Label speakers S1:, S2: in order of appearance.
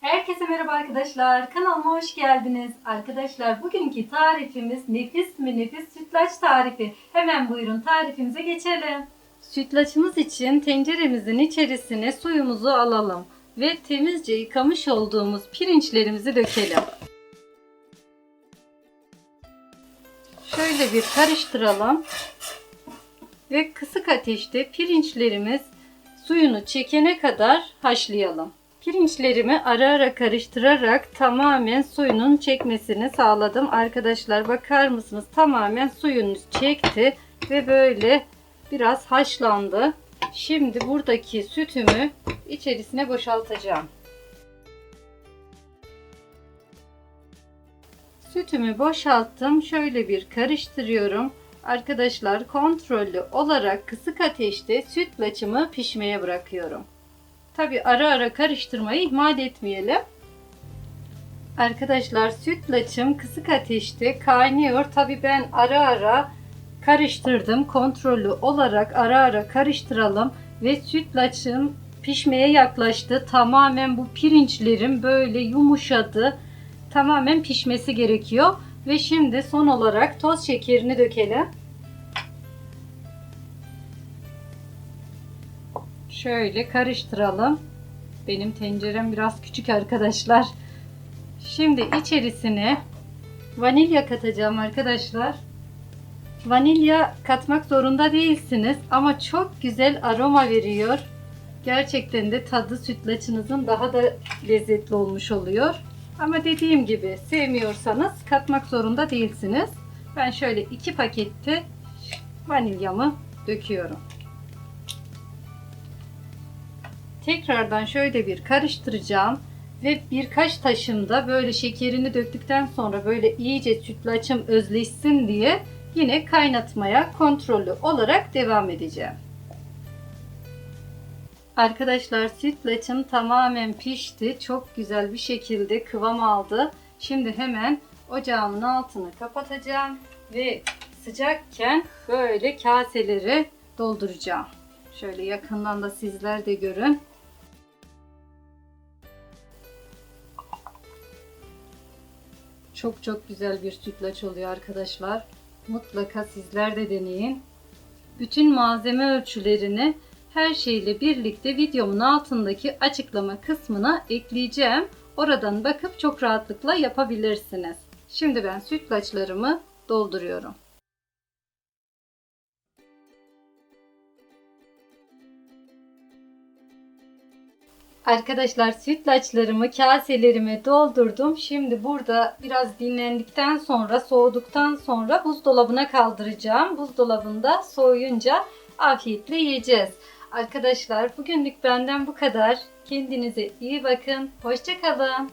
S1: Herkese merhaba arkadaşlar. Kanalıma hoş geldiniz. Arkadaşlar bugünkü tarifimiz nefis mi nefis sütlaç tarifi. Hemen buyurun tarifimize geçelim. Sütlaçımız için tenceremizin içerisine suyumuzu alalım ve temizce yıkamış olduğumuz pirinçlerimizi dökelim. Şöyle bir karıştıralım ve kısık ateşte pirinçlerimiz suyunu çekene kadar haşlayalım. Pirinçlerimi ara ara karıştırarak tamamen suyunun çekmesini sağladım. Arkadaşlar bakar mısınız? Tamamen suyunu çekti ve böyle biraz haşlandı. Şimdi buradaki sütümü içerisine boşaltacağım. Sütümü boşalttım. Şöyle bir karıştırıyorum. Arkadaşlar kontrollü olarak kısık ateşte sütlaçımı pişmeye bırakıyorum. Tabi ara ara karıştırmayı ihmal etmeyelim. Arkadaşlar sütlaçım kısık ateşte kaynıyor. Tabi ben ara ara karıştırdım. Kontrollü olarak ara ara karıştıralım ve sütlaçım pişmeye yaklaştı. Tamamen bu pirinçlerim böyle yumuşadı. Tamamen pişmesi gerekiyor. Ve şimdi son olarak toz şekerini dökelim. Şöyle karıştıralım. Benim tencerem biraz küçük arkadaşlar. Şimdi içerisine vanilya katacağım arkadaşlar. Vanilya katmak zorunda değilsiniz ama çok güzel aroma veriyor. Gerçekten de tadı sütlaçınızın daha da lezzetli olmuş oluyor. Ama dediğim gibi sevmiyorsanız katmak zorunda değilsiniz. Ben şöyle iki pakette vanilyamı döküyorum. Tekrardan şöyle bir karıştıracağım ve birkaç taşımda böyle şekerini döktükten sonra böyle iyice sütlaçım özleşsin diye yine kaynatmaya kontrollü olarak devam edeceğim. Arkadaşlar sütlaçım tamamen pişti. Çok güzel bir şekilde kıvam aldı. Şimdi hemen ocağımın altını kapatacağım ve sıcakken böyle kaseleri dolduracağım. Şöyle yakından da sizler de görün. Çok çok güzel bir sütlaç oluyor arkadaşlar. Mutlaka sizler de deneyin. Bütün malzeme ölçülerini her şeyle birlikte videomun altındaki açıklama kısmına ekleyeceğim. Oradan bakıp çok rahatlıkla yapabilirsiniz. Şimdi ben sütlaçlarımı dolduruyorum. Arkadaşlar sütlaçlarımı kaselerime doldurdum. Şimdi burada biraz dinlendikten sonra soğuduktan sonra buzdolabına kaldıracağım. Buzdolabında soğuyunca afiyetle yiyeceğiz. Arkadaşlar bugünlük benden bu kadar. Kendinize iyi bakın. Hoşçakalın.